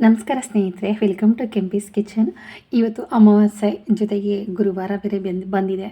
ನಮಸ್ಕಾರ ಸ್ನೇಹಿತರೆ welcome to Kempee's kitchen ಇವತ್ತು ಅಮಾವಾಸ್ಯೆ ಜೊತೆಗೆ ಗುರುವಾರ ಬೇರೆ ಬೆಂದು ಬಂದಿದೆ.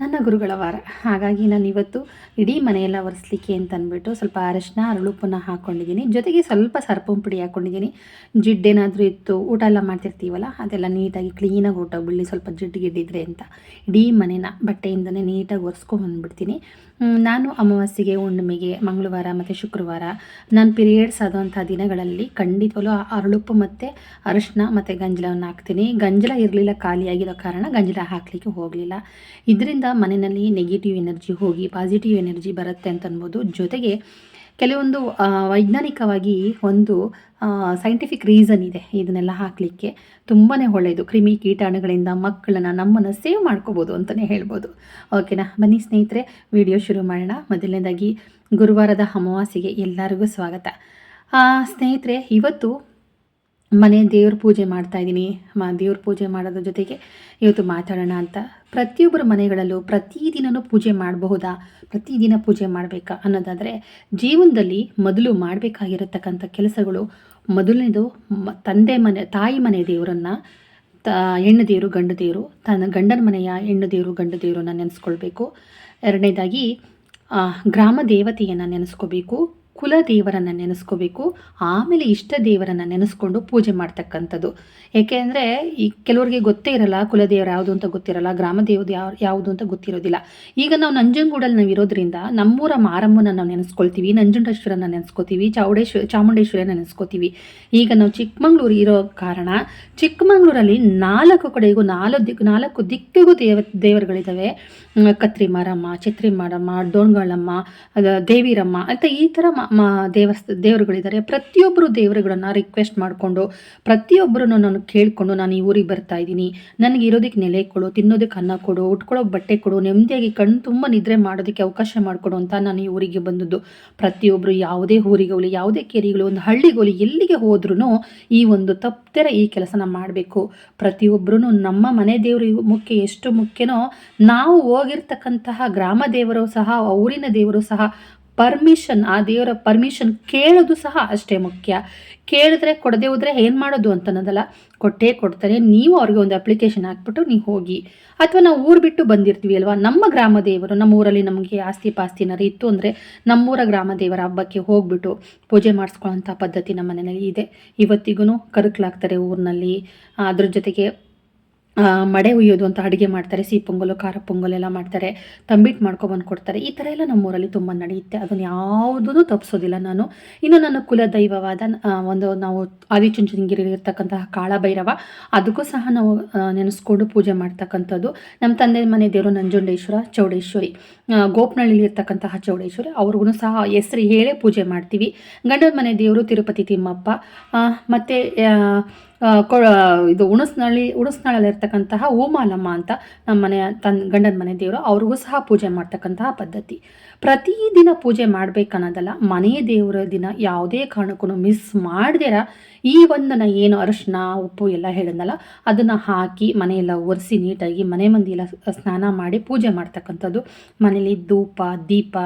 ನನ್ನ ಗುರುಗಳ ವಾರ. ಹಾಗಾಗಿ ನಾನು ಇವತ್ತು ಇಡೀ ಮನೆಯೆಲ್ಲ ಒರೆಸ್ಲಿಕ್ಕೆ ಅಂತ ಅಂದ್ಬಿಟ್ಟು ಸ್ವಲ್ಪ ಅರಶಿನ ಅರಳುಪ್ಪನ್ನ ಹಾಕ್ಕೊಂಡಿದ್ದೀನಿ ಜೊತೆಗೆ ಸ್ವಲ್ಪ ಸರ್ಪಂ ಪುಡಿ ಹಾಕ್ಕೊಂಡಿದ್ದೀನಿ ಜಿಡ್ಡೇನಾದರೂ ಇತ್ತು ಊಟ ಎಲ್ಲ ಮಾಡ್ತಿರ್ತೀವಲ್ಲ ಅದೆಲ್ಲ ನೀಟಾಗಿ ಕ್ಲೀನಾಗಿ ಊಟ ಬಿಡಲಿ ಸ್ವಲ್ಪ ಜಿಡ್ಡು ಗಿಡ್ಡಿದ್ರೆ ಅಂತ. ಇಡೀ ಮನೇನ ಬಟ್ಟೆಯಿಂದನೇ ನೀಟಾಗಿ ಒರೆಸ್ಕೊಂಡು ಬಂದುಬಿಡ್ತೀನಿ. ಹ್ಮ್, ನಾನು ಅಮಾವಾಸ್ಯೆಗೆ, ಹುಣ್ಣಿಮೆಗೆ, ಮಂಗಳವಾರ ಮತ್ತು ಶುಕ್ರವಾರ ನಾನು ಪೀರಿಯಡ್ಸ್ ಆದಂಥ ದಿನಗಳಲ್ಲಿ ಖಂಡಿತವಾಗಲೂ ಅರಳುಪ್ಪು ಮತ್ತು ಅರಿಶಿನ ಮತ್ತು ಗಂಜಲವನ್ನು ಹಾಕ್ತೀನಿ. ಗಂಜಲ ಇರಲಿಲ್ಲ ಖಾಲಿಯಾಗಿರೋ ಕಾರಣ ಗಂಜಲ ಹಾಕಲಿಕ್ಕೆ ಹೋಗಲಿಲ್ಲ. ಇದರಿಂದ ಮನೆಯಲ್ಲಿ ನೆಗೆಟಿವ್ ಎನರ್ಜಿ ಹೋಗಿ ಪಾಸಿಟಿವ್ ಎನರ್ಜಿ ಬರುತ್ತೆ ಅಂತ ಅನ್ಬೋದು. ಜೊತೆಗೆ ಕೆಲವೊಂದು ವೈಜ್ಞಾನಿಕವಾಗಿ ಒಂದು ಸೈಂಟಿಫಿಕ್ ರೀಸನ್ ಇದೆ ಇದನ್ನೆಲ್ಲ ಹಾಕಲಿಕ್ಕೆ. ತುಂಬಾ ಒಳ್ಳೆಯದು ಕ್ರಿಮಿ ಕೀಟಾಣುಗಳಿಂದ ಮಕ್ಕಳನ್ನು ನಮ್ಮನ್ನು ಸೇವ್ ಮಾಡ್ಕೋಬೋದು ಅಂತಲೇ ಹೇಳ್ಬೋದು. ಓಕೆನಾ ಬನ್ನಿ ಸ್ನೇಹಿತರೆ ವಿಡಿಯೋ ಶುರು ಮಾಡೋಣ. ಮೊದಲನೇದಾಗಿ, ಗುರುವಾರದ ಅಮಾವಾಸ್ಯೆಗೆ ಎಲ್ಲರಿಗೂ ಸ್ವಾಗತ. ಸ್ನೇಹಿತರೆ, ಇವತ್ತು ಮನೆ ದೇವ್ರ ಪೂಜೆ ಮಾಡ್ತಾ ಇದ್ದೀನಿ. ದೇವ್ರ ಪೂಜೆ ಮಾಡೋದ್ರ ಜೊತೆಗೆ ಇವತ್ತು ಮಾತಾಡೋಣ ಅಂತ. ಪ್ರತಿಯೊಬ್ಬರ ಮನೆಗಳಲ್ಲೂ ಪ್ರತಿದಿನವೂ ಪೂಜೆ ಮಾಡಬಹುದಾ? ಪ್ರತಿದಿನ ಪೂಜೆ ಮಾಡಬೇಕಾ ಅನ್ನೋದಾದರೆ, ಜೀವನದಲ್ಲಿ ಮೊದಲು ಮಾಡಬೇಕಾಗಿರತಕ್ಕಂಥ ಕೆಲಸಗಳು ಮೊದಲನೇದು ತಂದೆ ಮನೆ, ತಾಯಿ ಮನೆ ದೇವರನ್ನು, ತ, ಹೆಣ್ಣು ದೇವರು, ಗಂಡು ದೇವರು, ತನ್ನ ಗಂಡನ ಮನೆಯ ಹೆಣ್ಣು ದೇವರು, ಗಂಡು ದೇವರನ್ನು ನೆನೆಸ್ಕೊಳ್ಬೇಕು. ಎರಡನೇದಾಗಿ ಗ್ರಾಮ ದೇವತೆಯನ್ನು ನೆನೆಸ್ಕೋಬೇಕು. ಕುಲ ದೇವರನ್ನು ನೆನೆಸ್ಕೋಬೇಕು, ಆಮೇಲೆ ಇಷ್ಟ ದೇವರನ್ನು ನೆನೆಸ್ಕೊಂಡು ಪೂಜೆ ಮಾಡ್ತಕ್ಕಂಥದ್ದು. ಏಕೆಂದರೆ ಈ ಕೆಲವರಿಗೆ ಗೊತ್ತೇ ಇರಲ್ಲ ಕುಲದೇವರು ಯಾವುದು ಅಂತ ಗೊತ್ತಿರಲ್ಲ ಗ್ರಾಮ ಯಾವ, ಯಾವುದು ಅಂತ ಗೊತ್ತಿರೋದಿಲ್ಲ. ಈಗ ನಾವು ನಂಜನಗೂಡಲ್ಲಿ ನಾವು ಇರೋದ್ರಿಂದ ನಮ್ಮೂರ ಮಾರಮ್ಮನ ನಾವು ನೆನೆಸ್ಕೊಳ್ತೀವಿ ನಂಜುಂಡೇಶ್ವರನ ನೆನೆಸ್ಕೋತೀವಿ ಚಾವುಡೇಶ್ವರ ಚಾಮುಂಡೇಶ್ವರನ ನೆನೆಸ್ಕೋತೀವಿ. ಈಗ ನಾವು ಚಿಕ್ಕಮಂಗ್ಳೂರು ಇರೋ ಕಾರಣ, ಚಿಕ್ಕಮಂಗ್ಳೂರಲ್ಲಿ ನಾಲ್ಕು ಕಡೆಗೂ ನಾಲ್ಕು ದಿಕ್ಕು ನಾಲ್ಕು ದಿಕ್ಕಿಗೂ ದೇವ ದೇವರುಗಳಿದ್ದಾವೆ ಕತ್ರಿ ಮಾರಮ್ಮ ಚಿತ್ರಿ ಮಾರಮ್ಮ ಡೋಣ್ಗಳಮ್ಮ ದೇವಿರಮ್ಮ, ಅಂತ ಈ ಥರ ಮ ದೇವಸ್ ದೇವಸ್ಥ, ದೇವರುಗಳಿದ್ದಾರೆ. ಪ್ರತಿಯೊಬ್ಬರು ದೇವರುಗಳನ್ನು ರಿಕ್ವೆಸ್ಟ್ ಮಾಡಿಕೊಂಡು ಪ್ರತಿಯೊಬ್ಬರೂ ನಾನು ಕೇಳಿಕೊಂಡು ನಾನು ಈ ಊರಿಗೆ ಬರ್ತಾ ಇದ್ದೀನಿ. ನನಗೆ ಇರೋದಕ್ಕೆ ನೆಲೆ ಕೊಡು, ತಿನ್ನೋದಕ್ಕೆ ಅನ್ನ ಕೊಡು ಉಟ್ಕೊಳ್ಳೋ ಬಟ್ಟೆ ಕೊಡು, ನೆಮ್ಮದಿಯಾಗಿ ಕಣ್ಣು ತುಂಬ ನಿದ್ರೆ ಮಾಡೋದಕ್ಕೆ ಅವಕಾಶ ಮಾಡಿಕೊಡು ಅಂತ ನಾನು ಈ ಊರಿಗೆ ಬಂದದ್ದು. ಪ್ರತಿಯೊಬ್ಬರು ಯಾವುದೇ ಊರಿಗೆ ಹೋಗಲಿ, ಯಾವುದೇ ಕೇರಿಗಳು ಒಂದು ಹಳ್ಳಿಗೋಲಿ ಎಲ್ಲಿಗೆ ಹೋದ್ರೂ ಈ ಒಂದು ತಪ್ತರ ಈ ಕೆಲಸನ ಮಾಡಬೇಕು. ಪ್ರತಿಯೊಬ್ಬರೂ ನಮ್ಮ ಮನೆ ದೇವರು ಮುಖ್ಯ, ಎಷ್ಟು ಮುಖ್ಯನೋ, ನಾವು ಹೋಗಿರ್ತಕ್ಕಂತಹ ಗ್ರಾಮ ದೇವರು ಸಹ ಊರಿನ ದೇವರು ಸಹ ಪರ್ಮಿಷನ್, ಆ ದೇವರ ಪರ್ಮಿಷನ್ ಕೇಳೋದು ಸಹ ಅಷ್ಟೇ ಮುಖ್ಯ. ಕೇಳಿದ್ರೆ ಕೊಡದೆ ಹೋದ್ರೆ ಏನು ಮಾಡೋದು ಅಂತ ಅನ್ನೋದಲ್ಲ ಕೊಟ್ಟೇ ಕೊಡ್ತಾರೆ. ನೀವು ಅವ್ರಿಗೆ ಒಂದು ಅಪ್ಲಿಕೇಶನ್ ಹಾಕ್ಬಿಟ್ಟು ನೀವು ಹೋಗಿ. ಅಥವಾ ನಾವು ಊರು ಬಿಟ್ಟು ಬಂದಿರ್ತೀವಿ ಅಲ್ವಾ? ನಮ್ಮ ಗ್ರಾಮ ದೇವರು, ನಮ್ಮ ಊರಲ್ಲಿ ನಮಗೆ ಆಸ್ತಿ ಪಾಸ್ತಿ ಏನಾರು ಇತ್ತು ಅಂದರೆ ನಮ್ಮೂರ ಗ್ರಾಮ ದೇವರ ಹಬ್ಬಕ್ಕೆ ಹೋಗ್ಬಿಟ್ಟು ಪೂಜೆ ಮಾಡಿಸ್ಕೊಳ್ಳೋಂಥ ಪದ್ಧತಿ ನಮ್ಮ ಮನೆಯಲ್ಲಿ ಇದೆ. ಇವತ್ತಿಗೂ ಕರುಕ್ಲಾಗ್ತಾರೆ ಊರಿನಲ್ಲಿ. ಅದ್ರ ಜೊತೆಗೆ ಮಡೆ ಉಯ್ಯೋದು ಅಂತ ಅಡುಗೆ ಮಾಡ್ತಾರೆ, ಸಿಹಿ ಪೊಂಗಲು, ಖಾರ ಪೊಂಗಲ್ ಎಲ್ಲ ಮಾಡ್ತಾರೆ, ತಂಬಿಟ್ಟು ಮಾಡ್ಕೊಬಂದು ಕೊಡ್ತಾರೆ. ಈ ಥರ ಎಲ್ಲ ನಮ್ಮೂರಲ್ಲಿ ತುಂಬ ನಡೆಯುತ್ತೆ. ಅದನ್ನು ಯಾವುದೂ ತಪ್ಪಿಸೋದಿಲ್ಲ ನಾನು. ಇನ್ನು ನನ್ನ ಕುಲದೈವವಾದ ದೈವವಾದ ಒಂದು ನಾವು ಆದಿಚುಂಚನಗಿರಿ ಇರ್ತಕ್ಕಂತಹ ಕಾಳಭೈರವ, ಅದಕ್ಕೂ ಸಹ ನಾವು ನೆನೆಸ್ಕೊಂಡು ಪೂಜೆ ಮಾಡ್ತಕ್ಕಂಥದ್ದು. ನಮ್ಮ ತಂದೆ ಮನೆ ದೇವರು ನಂಜುಂಡೇಶ್ವರ ಚೌಡೇಶ್ವರಿ. ಗೋಪನಹಳ್ಳಿಲಿ ಇರ್ತಕ್ಕಂತಹ ಚೌಡೇಶ್ವರಿ. ಅವ್ರಿಗೂ ಸಹ ಹೆಸರು ಹೇಳೇ ಪೂಜೆ ಮಾಡ್ತೀವಿ. ಗಂಡನ ಮನೆ ದೇವರು ತಿರುಪತಿ ತಿಮ್ಮಪ್ಪ. ಮತ್ತು ಇದು ಉಣಸ್ನಳ್ಳಿ ಉಣಸ್ನಳಲ್ಲಿ ಇರ್ತಕ್ಕಂತಹ ಓಮಾಲಮ್ಮ ಅಂತ ನಮ್ಮ ಮನೆಯ ತನ್, ಗಂಡನ ಮನೆ ದೇವರು, ಅವ್ರಿಗೂ ಸಹ ಪೂಜೆ ಮಾಡ್ತಕ್ಕಂತಹ ಪದ್ಧತಿ. ಪ್ರತಿದಿನ ಪೂಜೆ ಮಾಡ್ಬೇಕನ್ನೋದಲ್ಲ, ಮನೆಯ ದೇವರ ದಿನ ಯಾವುದೇ ಕಾರಣಕ್ಕೂ ಮಿಸ್ ಮಾಡ್ದಿರ, ಈ ಒಂದನ್ನು ಏನು ಅರಿಶಿನ, ಉಪ್ಪು ಎಲ್ಲ ಹೇಳಿದ್ನಲ್ಲ, ಅದನ್ನು ಹಾಕಿ ಮನೆಯೆಲ್ಲ ಒರೆಸಿ ನೀಟಾಗಿ ಮನೆ ಮಂದಿ ಎಲ್ಲ ಸ್ನಾನ ಮಾಡಿ ಪೂಜೆ ಮಾಡ್ತಕ್ಕಂಥದ್ದು. ಮನೇಲಿ ಧೂಪ, ದೀಪ,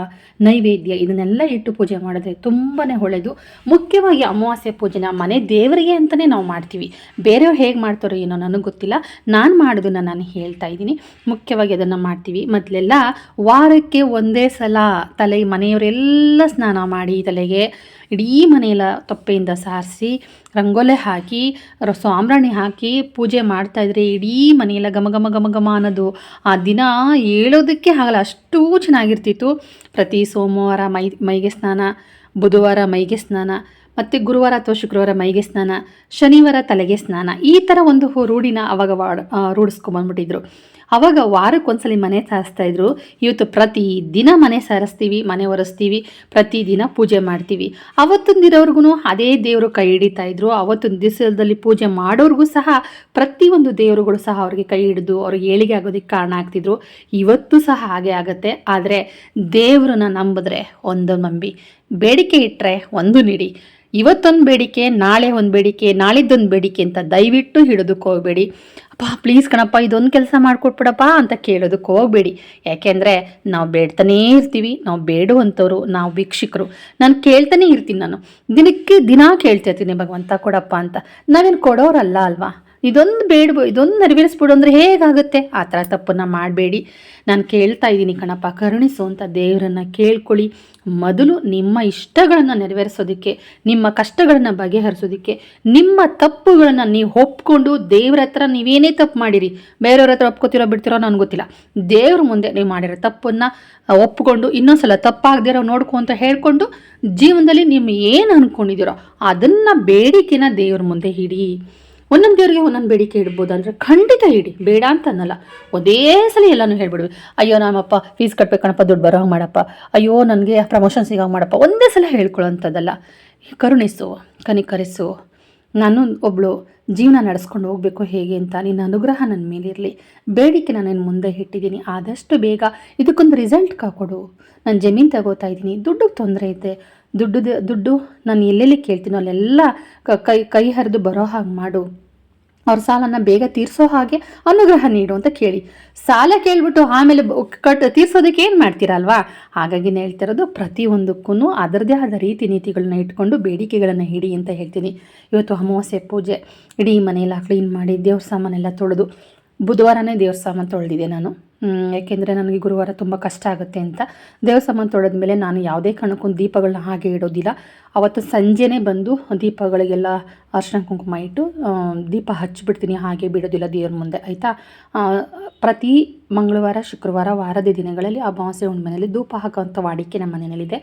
ನೈವೇದ್ಯ ಇದನ್ನೆಲ್ಲ ಇಟ್ಟು ಪೂಜೆ ಮಾಡಿದ್ರೆ ತುಂಬಾ ಒಳ್ಳೆಯದು ಮುಖ್ಯವಾಗಿ ಅಮಾವಾಸ್ಯೆ ಪೂಜೆನ ಮನೆ ದೇವರಿಗೆ ಅಂತಲೇ ನಾವು ಮಾಡ್ತೀವಿ. ಬೇರೆಯವ್ರು ಹೇಗೆ ಮಾಡ್ತಾರೋ ಏನೋ ನನಗೆ ಗೊತ್ತಿಲ್ಲ. ನಾನು ಮಾಡೋದನ್ನು ನಾನು ಹೇಳ್ತಾ ಇದ್ದೀನಿ. ಮುಖ್ಯವಾಗಿ ಅದನ್ನು ಮಾಡ್ತೀವಿ. ಮೊದಲೆಲ್ಲ ವಾರಕ್ಕೆ ಒಂದೇ ಸಲ ತಲೆ ಮನೆಯವರೆಲ್ಲ ಸ್ನಾನ ಮಾಡಿ ತಲೆಗೆ ಇಡೀ ಮನೆಯೆಲ್ಲ ತೊಪ್ಪೆಯಿಂದ ಸಾರಿಸಿ ರಂಗೋಲೆ ಹಾಕಿ ಸಾಂಬ್ರಾಣಿ ಹಾಕಿ ಪೂಜೆ ಮಾಡ್ತಾಯಿದ್ರೆ ಇಡೀ ಮನೆಯೆಲ್ಲ ಘಮ ಘಮ ಘಮ ಘಮ ಅನ್ನೋದು. ಆ ದಿನ ಹೇಳೋದಕ್ಕೆ ಆಗಲ್ಲ. ಅಷ್ಟು ಚೆನ್ನಾಗಿರ್ತಿತ್ತು. ಪ್ರತಿ ಸೋಮವಾರ ಮೈ, ಮೈಗೆ ಸ್ನಾನ, ಬುಧವಾರ ಮೈಗೆ ಸ್ನಾನ. ಮತ್ತು ಗುರುವಾರ ಅಥವಾ ಶುಕ್ರವಾರ ಮೈಗೆ ಸ್ನಾನ, ಶನಿವಾರ ತಲೆಗೆ ಸ್ನಾನ, ಈ ಥರ ಒಂದು ರೂಢಿನ ಅವಾಗ ರೂಢಿಸ್ಕೊಂಬಂದ್ಬಿಟ್ಟಿದ್ರು ಅವಾಗ ವಾರಕ್ಕೊಂದ್ಸಲಿ ಮನೆ ಸಾರಿಸ್ತಾ ಇದ್ರು. ಇವತ್ತು ಪ್ರತಿ ದಿನ ಮನೆ ಸಾರಿಸ್ತೀವಿ, ಮನೆ ಒರೆಸ್ತೀವಿ ಪ್ರತಿದಿನ ಪೂಜೆ ಮಾಡ್ತೀವಿ. ಅವತ್ತೊಂದು ದಿನವ್ರಿಗೂ ಅದೇ ದೇವರು ಕೈ ಹಿಡಿತಾ ಇದ್ರು. ಅವತ್ತೊಂದು ದಿವಸದಲ್ಲಿ ಪೂಜೆ ಮಾಡೋರಿಗೂ ಸಹ ಪ್ರತಿಯೊಂದು ದೇವರುಗಳು ಸಹ ಅವ್ರಿಗೆ ಕೈ ಹಿಡಿದು ಅವ್ರಿಗೆ ಏಳಿಗೆ ಆಗೋದಕ್ಕೆ ಕಾರಣ ಆಗ್ತಿದ್ರು. ಇವತ್ತು ಸಹ ಹಾಗೆ ಆಗುತ್ತೆ. ಆದರೆ ದೇವರನ್ನ ನಂಬಿದ್ರೆ ಒಂದೊಂದು ನಂಬಿ. ಬೇಡಿಕೆ ಇಟ್ಟರೆ ಒಂದು ನೀಡಿ. ಇವತ್ತೊಂದು ಬೇಡಿಕೆ, ನಾಳೆ ಒಂದು ಬೇಡಿಕೆ, ನಾಳಿದ್ದೊಂದು ಬೇಡಿಕೆ ಅಂತ ದಯವಿಟ್ಟು ಹಿಡೋದಕ್ಕೆ ಹೋಗಬೇಡಿ. ಅಪ್ಪ ಪ್ಲೀಸ್ ಕಣಪ್ಪ, ಇದೊಂದು ಕೆಲಸ ಮಾಡಿಕೊಟ್ಬಿಡಪ್ಪ ಅಂತ ಕೇಳೋದಕ್ಕೆ ಹೋಗಬೇಡಿ. ಯಾಕೆಂದರೆ ನಾವು ಬೇಡ್ತಾನೇ ಇರ್ತೀವಿ, ನಾವು ಬೇಡುವಂಥವ್ರು, ನಾವು ವೀಕ್ಷಕರು. ನಾನು ಕೇಳ್ತಾನೇ ಇರ್ತೀನಿ ನಾನು. ದಿನಕ್ಕೆ ದಿನ ಕೇಳ್ತಿರ್ತೀನಿ ಭಗವಂತ ಕೊಡಪ್ಪ ಅಂತ. ನಾವೇನು ಕೊಡೋರಲ್ಲ ಅಲ್ವಾ? ಇದೊಂದು ಬೇಡ್ಬೋ, ಇದೊಂದು ನೆರವೇರಿಸ್ಬಿಡು ಅಂದರೆ ಹೇಗಾಗುತ್ತೆ? ಆ ಥರ ತಪ್ಪನ್ನು ಮಾಡಬೇಡಿ. ನಾನು ಕೇಳ್ತಾ ಇದ್ದೀನಿ ಕಣಪ್ಪ, ಕರುಣಿಸು ಅಂತ ದೇವರನ್ನು ಕೇಳ್ಕೊಳ್ಳಿ. ಮೊದಲು ನಿಮ್ಮ ಇಷ್ಟಗಳನ್ನು ನೆರವೇರಿಸೋದಕ್ಕೆ, ನಿಮ್ಮ ಕಷ್ಟಗಳನ್ನು ಬಗೆಹರಿಸೋದಕ್ಕೆ, ನಿಮ್ಮ ತಪ್ಪುಗಳನ್ನು ನೀವು ಒಪ್ಕೊಂಡು ದೇವ್ರ ಹತ್ರ ನೀವೇನೇ ತಪ್ಪು ಮಾಡಿರಿ, ಬೇರೆಯವ್ರ ಹತ್ರ ಒಪ್ಕೋತಿರೋ ಬಿಡ್ತಿರೋ ನನಗೆ ಗೊತ್ತಿಲ್ಲ. ದೇವ್ರ ಮುಂದೆ ನೀವು ಮಾಡಿರೋ ತಪ್ಪನ್ನು ಒಪ್ಕೊಂಡು ಇನ್ನೊಂದ್ಸಲ ತಪ್ಪಾಗದಿರೋ ನೋಡ್ಕೊ ಅಂತ ಹೇಳ್ಕೊಂಡು ಜೀವನದಲ್ಲಿ ನಿಮ್ಮ ಏನು ಅಂದ್ಕೊಂಡಿದ್ದೀರೋ ಅದನ್ನು ಬೇಡಿಕೆನ ದೇವ್ರ ಮುಂದೆ ಹಿಡಿ ಒಂದೊಂದು ದೇವರಿಗೆ ಒಂದೊಂದು ಬೇಡಿಕೆ ಇಡ್ಬೋದು ಅಂದರೆ ಖಂಡಿತ ಇಡಿ, ಬೇಡ ಅಂತ ಅನ್ನಲ್ಲ ಒಂದೇ ಸಲ ಎಲ್ಲನೂ ಹೇಳ್ಬಿಡ್ವಿ ಅಯ್ಯೋ ನಮ್ಮಪ್ಪ ಫೀಸ್ ಕಟ್ಬೇಕಣಪ್ಪ, ದುಡ್ಡು ಬರೋ ಹಂಗೆ ಮಾಡಪ್ಪ. ಅಯ್ಯೋ, ನನಗೆ ಪ್ರಮೋಷನ್ ಸಿಗೋ ಮಾಡಪ್ಪ. ಒಂದೇ ಸಲ ಹೇಳ್ಕೊಳ್ಳೋಂಥದ್ದಲ್ಲ. ಕರುಣಿಸು, ಕನಿಕರಿಸು. ನಾನು ಒಬ್ಳು ಜೀವನ ನಡೆಸ್ಕೊಂಡು ಹೋಗಬೇಕು ಹೇಗೆ ಅಂತ ನಿನ್ನ ಅನುಗ್ರಹ ನನ್ನ ಮೇಲಿರಲಿ ಬೇಡಿಕೆ ನಾನು ಮುಂದೆ ಇಟ್ಟಿದ್ದೀನಿ. ಆದಷ್ಟು ಬೇಗ ಇದಕ್ಕೊಂದು ರಿಸಲ್ಟ್ ಕಾಕೊಡು ನಾನು ಜಮೀನು ತಗೋತಾ ಇದ್ದೀನಿ. ದುಡ್ಡು ತೊಂದರೆ ಇದೆ. ದುಡ್ಡು ದುಡ್ಡು ನಾನು ಎಲ್ಲೆಲ್ಲಿ ಕೇಳ್ತೀನೋ ಅಲ್ಲೆಲ್ಲ ಕ- ಕೈ ಕೈ ಹರಿದು ಬರೋ ಹಾಗೆ ಮಾಡು. ಅವ್ರ ಸಾಲನ ಬೇಗ ತೀರಿಸೋ ಹಾಗೆ ಅನುಗ್ರಹ ನೀಡು ಅಂತ ಕೇಳಿ. ಸಾಲ ಕೇಳ್ಬಿಟ್ಟು ಆಮೇಲೆ ಕಟ್ ತೀರ್ಸೋದಕ್ಕೆ ಏನು ಮಾಡ್ತೀರಲ್ವಾ? ಹಾಗಾಗಿ ಹೇಳ್ತಿರೋದು ಪ್ರತಿಯೊಂದಕ್ಕೂ ಅದರದೇ ಆದ ರೀತಿ ನೀತಿಗಳನ್ನ ಇಟ್ಕೊಂಡು ಬೇಡಿಕೆಗಳನ್ನು ಹಿಡಿ ಅಂತ ಹೇಳ್ತೀನಿ. ಇವತ್ತು ಅಮಾವಾಸ್ಯೆ ಪೂಜೆ, ಇಡೀ ಮನೆಯೆಲ್ಲ ಕ್ಲೀನ್ ಮಾಡಿ ದೇವ್ರ ಸಾಮಾನೆಲ್ಲ ತೊಳೆದು ಬುಧವಾರನೇ ದೇವ್ರ ಸಾಮಾನು ತೊಳೆದಿದ್ದೆ ನಾನು. ಯಾಕೆಂದರೆ ನನಗೆ ಗುರುವಾರ ತುಂಬ ಕಷ್ಟ ಆಗುತ್ತೆ ಅಂತ. ದೇವ್ರ ಸಾಮಾನು ತೊಳೆದ್ಮೇಲೆ ನಾನು ಯಾವುದೇ ಕಾರಣಕ್ಕೂ ದೀಪಗಳನ್ನ ಹಾಗೆ ಇಡೋದಿಲ್ಲ. ಅವತ್ತು ಸಂಜೆನೇ ಬಂದು ದೀಪಗಳಿಗೆಲ್ಲ ಅರ್ಶನ ಕುಂಕುಮ ಇಟ್ಟು ದೀಪ ಹಚ್ಚಿಬಿಡ್ತೀನಿ, ಹಾಗೆ ಬಿಡೋದಿಲ್ಲ ದೇವ್ರ ಮುಂದೆ, ಆಯಿತಾ? ಪ್ರತಿ ಮಂಗಳವಾರ, ಶುಕ್ರವಾರ, ವಾರದ ದಿನಗಳಲ್ಲಿ ಆ ಅಮಾವಾಸ್ಯೆ ಹುಣ್ಣಿಮೆಯಲ್ಲಿ ಧೂಪ ಹಾಕೋವಂಥ ವಾಡಿಕೆ ನಮ್ಮ ಮನೆಯಲ್ಲಿದೆ.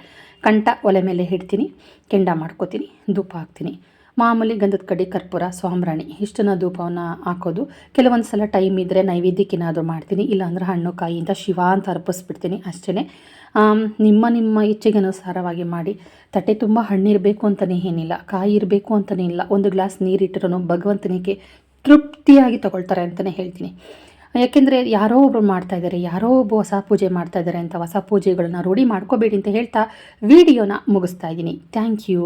ಕಂಠ ಒಲೆ ಮೇಲೆ ಹಿಡ್ತೀನಿ ಕೆಂಡ ಮಾಡ್ಕೋತೀನಿ, ಧೂಪ ಹಾಕ್ತೀನಿ. ಮಾಮೂಲಿ ಗಂಧದ ಕಡ್ಡಿ, ಕರ್ಪೂರ ಸಾಂಬ್ರಾಣಿ ಇಷ್ಟನ್ನು ಧೂಪವನ್ನು ಹಾಕೋದು. ಕೆಲವೊಂದು ಸಲ ಟೈಮ್ ಇದ್ದರೆ ನೈವೇದ್ಯಕ್ಕೇನಾದರೂ ಮಾಡ್ತೀನಿ. ಇಲ್ಲಾಂದ್ರೆ ಹಣ್ಣು, ಕಾಯಿಯಿಂದ ಶಿವ ಅಂತ ಅರ್ಪಿಸ್ಬಿಡ್ತೀನಿ ಅಷ್ಟೇ ನಿಮ್ಮ ನಿಮ್ಮ ಇಚ್ಛೆಗೆ ಅನುಸಾರವಾಗಿ ಮಾಡಿ. ತಟ್ಟೆ ತುಂಬ ಹಣ್ಣಿರಬೇಕು ಅಂತಲೇ ಏನಿಲ್ಲ. ಕಾಯಿ ಇರಬೇಕು ಅಂತಲೇ ಇಲ್ಲ. ಒಂದು ಗ್ಲಾಸ್ ನೀರಿಟ್ಟರೂ ಭಗವಂತನಿಗೆ ತೃಪ್ತಿಯಾಗಿ ತಗೊಳ್ತಾರೆ ಅಂತಲೇ ಹೇಳ್ತೀನಿ. ಯಾಕೆಂದರೆ ಯಾರೋ ಒಬ್ಬರು ಮಾಡ್ತಾ ಇದ್ದಾರೆ ಯಾರೋ ಒಬ್ಬ ಹೊಸ ಪೂಜೆ ಮಾಡ್ತಾ ಇದ್ದಾರೆ ಅಂತ ಹೊಸ ಪೂಜೆಗಳನ್ನ ರೂಢಿ ಮಾಡ್ಕೋಬೇಡಿ ಅಂತ ಹೇಳ್ತಾ ವಿಡಿಯೋನ ಮುಗಿಸ್ತಾ ಇದ್ದೀನಿ. Thank you